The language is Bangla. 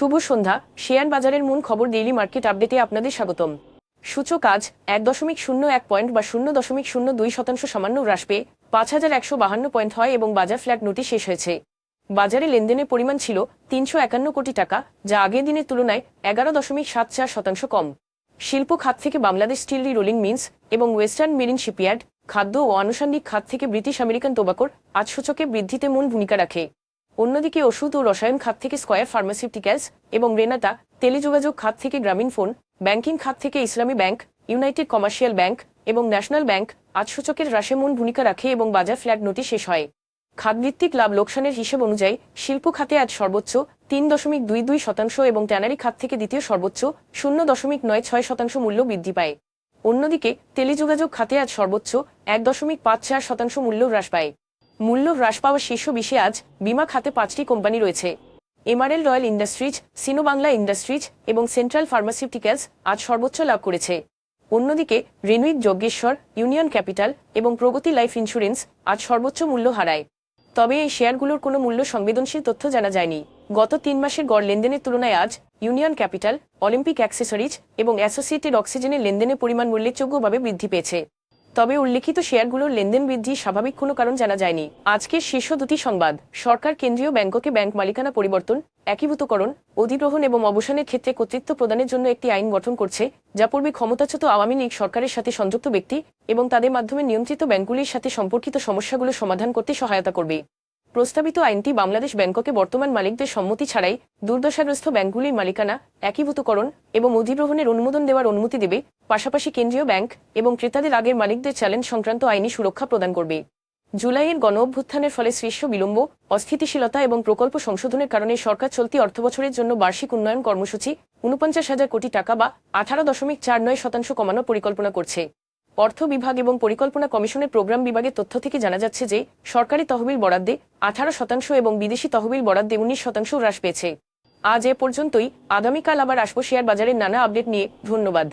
শুভ সন্ধ্যা। শেয়ার বাজারের মূল খবর ডেইলি মার্কেট আপডেটে আপনাদের স্বাগতম। সূচক আজ এক দশমিক শূন্য এক পয়েন্ট বা শূন্য দশমিক শূন্য দুই শতাংশ সামান্য হ্রাস পেয়ে পাঁচ হাজার একশো বাহান্ন পয়েন্ট হয় এবং বাজার ফ্ল্যাট নোটে শেষ হয়েছে। বাজারে লেনদেনের পরিমাণ ছিল তিনশো একান্ন কোটি টাকা, যা আগের দিনের তুলনায় এগারো দশমিক সাত চার শতাংশ কম। শিল্প খাত থেকে বাংলাদেশ স্টিল রোলিং মিন্স এবং ওয়েস্টার্ন মেরিন শিপইয়ার্ড, খাদ্য ও আনুষঙ্গিক খাত থেকে ব্রিটিশ আমেরিকান টোবাকোর আজ সূচকে বৃদ্ধিতে মূল ভূমিকা রাখে। অন্যদিকে ওষুধ ও রসায়ন খাত থেকে স্কয়ার ফার্মাসিউটিক্যালস এবং রেনাটা টেলিযোগাযোগ খাত থেকে গ্রামীণ ফোন, ব্যাংকিং খাত থেকে Islami Bank, United Commercial Bank এবং ন্যাশনাল ব্যাংক আজ সূচকের হ্রাসে ভূমিকা রাখে এবং বাজার ফ্ল্যাট নোটে শেষ হয়। খাতভিত্তিক লাভ লোকসানের হিসেব অনুযায়ী শিল্প খাতে আজ সর্বোচ্চ তিন দশমিক দুই দুই শতাংশ এবং ট্যানারি খাত থেকে দ্বিতীয় সর্বোচ্চ শূন্য দশমিক নয় ছয় শতাংশ মূল্য বৃদ্ধি পায়। অন্যদিকে টেলিযোগাযোগ খাতে আজ সর্বোচ্চ এক দশমিক পাঁচ চার শতাংশ মূল্য হ্রাস পায়। মূল্য হ্রাস পাওয়া শীর্ষ বিশে আজ বিমা খাতে পাঁচটি কোম্পানি রয়েছে। MRL Royal Industries Sino Bangla Industries এবং সেন্ট্রাল ফার্মাসিউটিক্যালস আজ সর্বোচ্চ লাভ করেছে। অন্যদিকে রেনুইক যজ্ঞেশ্বর, ইউনিয়ন ক্যাপিটাল এবং প্রগতি লাইফ ইন্স্যুরেন্স আজ সর্বোচ্চ মূল্য হারায়। তবে এই শেয়ারগুলোর কোনো মূল্য সংবেদনশীল তথ্য জানা যায়নি। গত তিন মাসের গড় লেনদেনের তুলনায় আজ ইউনিয়ন ক্যাপিটাল, অলিম্পিক অ্যাক্সেসরিজ এবং অ্যাসোসিয়েটেড অক্সিজেনের লেনদেনের পরিমাণ উল্লেখযোগ্যভাবে বৃদ্ধি পেয়েছে। তবে উল্লেখিত শেয়ারগুলোর লেনদেন বৃদ্ধি স্বাভাবিক কোনো কারণ জানা যায়নি। আজকের শীর্ষ দুটি সংবাদ, সরকার কেন্দ্রীয় ব্যাংককে ব্যাংক মালিকানা পরিবর্তন, একীভূতকরণ, অধিগ্রহণ এবং অবসানের ক্ষেত্রে কর্তৃত্ব প্রদানের জন্য একটি আইন গঠন করছে, যা পূর্বে ক্ষমতাচ্যুত আওয়ামী লীগ সরকারের সাথে সংযুক্ত ব্যক্তি এবং তাদের মাধ্যমে নিয়ন্ত্রিত ব্যাংকগুলির সাথে সম্পর্কিত সমস্যাগুলো সমাধান করতে সহায়তা করবে। প্রস্তাবিত আইনটি বাংলাদেশ ব্যাংককে বর্তমান মালিকদের সম্মতি ছাড়াই দুর্দশাগ্রস্ত ব্যাংকগুলির মালিকানা, একীভূতকরণ এবং অধিগ্রহণের অনুমোদন দেওয়ার অনুমতি দেবে, পাশাপাশি কেন্দ্রীয় ব্যাংক এবং ক্রেতাদের আগের মালিকদের চ্যালেঞ্জ সংক্রান্ত আইনি সুরক্ষা প্রদান করবে। জুলাইয়ের গণ অভ্যুত্থানের ফলে সৃষ্ট বিলম্ব, অস্থিতিশীলতা এবং প্রকল্প সংশোধনের কারণে সরকার চলতি অর্থবছরের জন্য বার্ষিক উন্নয়ন কর্মসূচি, উনপঞ্চাশ হাজার কোটি টাকা বা আঠারো দশমিক চার নয় শতাংশ কমানোর পরিকল্পনা করছে। অর্থ বিভাগ এবং পরিকল্পনা কমিশনের প্রোগ্রাম বিভাগের তথ্য থেকে জানা যাচ্ছে যে সরকারি তহবিল বরাদ্দে আঠারো শতাংশ এবং বিদেশি তহবিল বরাদ্দে উনিশ শতাংশ হ্রাস পেয়েছে। আজ এ পর্যন্তই। আগামীকাল আবার আসব শেয়ার বাজারের নানা আপডেট নিয়ে। ধন্যবাদ।